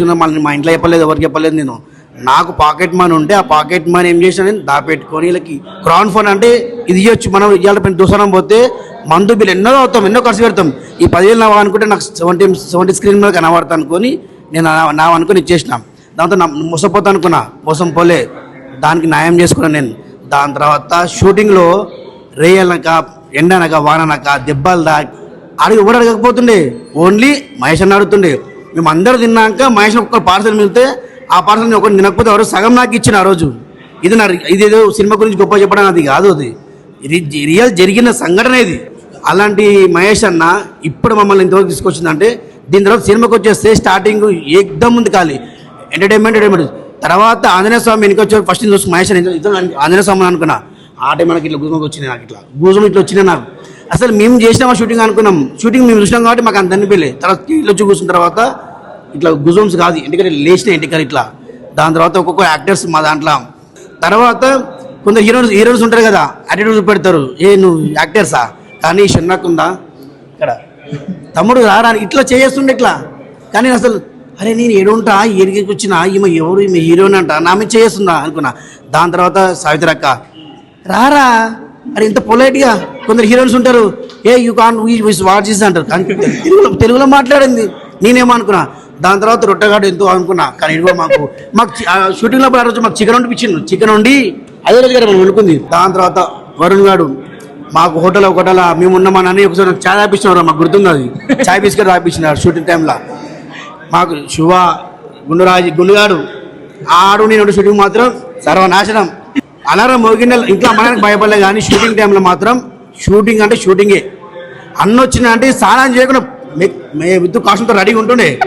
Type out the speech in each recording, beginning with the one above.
చిన్న మళ్ళీ మా ఇంట్లో చెప్పలేదు ఎవరు చెప్పలేదు నేను. నాకు పాకెట్ మనీ ఉంటే ఆ పాకెట్ మనీ ఏం చేసిన నేను? దాపెట్టుకొని వీళ్ళకి క్రౌన్ ఫండ్ అంటే ఇది ఇవ్వచ్చు మనం ఇవాళ పెద్ద దూసరం పోతే మందు బిల్లు ఎన్నో అవుతాం ఎన్నో ఖర్చు పెడతాం. ఈ పదివేలు నా అనుకుంటే నాకు సెవెంటీ సెవెంటీ స్క్రీన్ మీద కనబడతా అనుకొని నేను నా- నా అనుకుని ఇచ్చేసిన. దాంతో నా మోసపోతా అనుకున్నా. మోసం పోలే. దానికి న్యాయం చేసుకున్నాను నేను. దాని తర్వాత షూటింగ్లో రేయనక ఎండనక వాననక దెబ్బలు దా అడిగి ఎవరు అడగకపోతుండే? ఓన్లీ మహేష్ అన్న అడుగుతుండే. మేము అందరు తిన్నాక మహేష్ ఒక్క పార్సల్ మిగిలితే ఆ పార్సల్ ఒకటి తినకపోతే ఎవరు సగం నాకు ఇచ్చిన ఆ రోజు. ఇది నా ఇది ఏదో సినిమా గురించి గొప్ప చెప్పడం అది కాదు అది. ఇది రియల్ జరిగిన సంఘటన ఇది. అలాంటి మహేష్ అన్న ఇప్పుడు మమ్మల్ని ఇంతవరకు తీసుకొచ్చిందంటే దీని తర్వాత సినిమాకి వచ్చేస్తే స్టార్టింగ్ ఏకదమ్ ఉంది ఖాళీ. ఎంటర్టైన్మెంట్ ఎంటర్టైన్మెంట్ తర్వాత ఆంజనేయ స్వామి వెనుకొచ్చే ఫస్ట్ చూసి మహేష్ ఆంజనేయ స్వామి అనుకున్నా. ఆ టైం మనకి ఇట్లా గుజమకి వచ్చినాయి నాకు ఇట్లా. గుజం ఇట్లా వచ్చినాయి నాకు. అసలు మేము చేసినామా షూటింగ్ అనుకున్నాం. షూటింగ్ మేము చూసినాం కాబట్టి మాకు అంత అనిపించలేదు తర్వాత ఇల్లు వచ్చి కూర్చున్న తర్వాత ఇట్లా గుజోమ్స్ కాదు ఎందుకంటే లేచిన ఎంటికలు ఇట్లా. దాని తర్వాత ఒక్కొక్క యాక్టర్స్ మా దాంట్లో. తర్వాత కొందరు హీరోస్ హీరోస్ ఉంటారు కదా యాటిట్యూడ్ పెడతారు. ఏ నువ్వు యాక్టర్సా కానీ షన్నకుందా ఇక్కడ. తమ్ముడు రారా ఇట్లా చేస్తుండే ఇట్లా. కానీ అసలు అరే నేను ఏడుంటా ఏడికి వచ్చినా ఈమె ఎవరు ఈమె హీరోయిన్ అంట. నామే చేస్తుందా అనుకున్నా. దాని తర్వాత సావిత్రి అక్క రారా అరే ఇంత పొలైట్గా కొందరు హీరోయిన్స్ ఉంటారు. ఏ యూ కాన్ వాచ్ చేసి అంటారు. కానీ తెలుగులో తెలుగులో మాట్లాడింది. నేనేమనుకున్నా? దాని తర్వాత రొట్టెగాడు ఎంతో అనుకున్నా. కానీ ఇదిగో మాకు మాకు షూటింగ్లో ఆ రోజు మాకు చికెన్ వండిపించింది చికెన్ వండి అదే రోజు గారు మనం వండుకుంది. దాని తర్వాత వరుణ్ గాడు మాకు హోటల్ ఒకటల మేము ఉన్నామని అని ఒకసారి నాకు చాయ్ తాపించినారు మాకు గుర్తుంది అది. చాయ్ బిస్కెట్ రాపిస్తున్నారు షూటింగ్ టైంలో మాకు శివ గుండురాజు గుండుగాడు ఆడు నేను షూటింగ్ మాత్రం సర్వనాశనం. అలారం మోగిన ఇంట్లో అమ్మడానికి భయపడలే కానీ షూటింగ్ టైంలో మాత్రం షూటింగ్ అంటే షూటింగే అన్నొచ్చిన అంటే స్నానం చేయకుండా మే- మే విద్యు రెడీగా ఉంటుండే.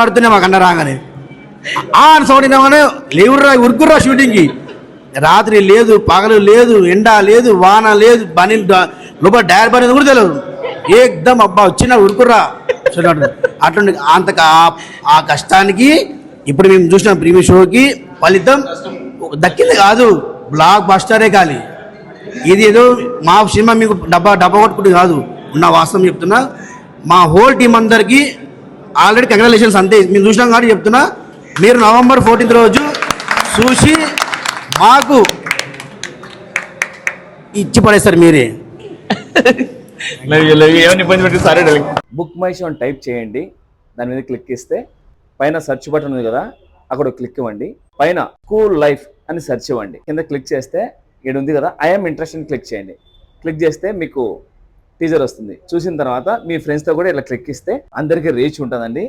పడుతుండే మాకు అన్న రాగానే. ఆ సౌండ్ లేవుర్రా ఉరుకుర్రా షూటింగ్కి. రాత్రి లేదు పగలు లేదు ఎండ లేదు వాన లేదు బని లోపల డైర్ పని కూడా తెలియదు. ఏదమ్ అబ్బా వచ్చిన ఉరుకుర్రా. చూడండి అట్లుండి అంత ఆ- కష్టానికి ఇప్పుడు మేము చూసిన ప్రీమియర్ షోకి ఫలితం దక్కింది కాదు. బ్లాక్ బస్టరే కాలి. ఇది ఏదో మా సినిమా మీకు డబ్బా డబ్బా కొట్టుకుంటు కాదు. ఉన్న వాస్తవం చెప్తున్నా. మా హోల్ టీం అందరికీ ఆల్రెడీ కంగ్రాచులేషన్స్ అంతే. మేము చూసినాం కాబట్టి చెప్తున్నా. మీరు నవంబర్ ఫోర్టీన్త్ రోజు చూసి మాకు ఇచ్చి పడేస్తారు మీరే. ఏమని ఇబ్బంది పెట్టి సరే బుక్ మై షో అని టైప్ చేయండి. దాని మీద క్లిక్ ఇస్తే పైన సెర్చ్ బటన్ ఉంది కదా అక్కడ క్లిక్ ఇవ్వండి. పైన స్కూల్ లైఫ్ అని సెర్చ్ ఇవ్వండి. కింద క్లిక్ చేస్తే ఇక్కడ ఉంది కదా ఐఎమ్ ఇంట్రెస్ట్ అని క్లిక్ చేయండి. క్లిక్ చేస్తే మీకు టీజర్ వస్తుంది. చూసిన తర్వాత మీ ఫ్రెండ్స్తో కూడా ఇలా క్లిక్ ఇస్తే అందరికీ రీచ్ ఉంటుందండి.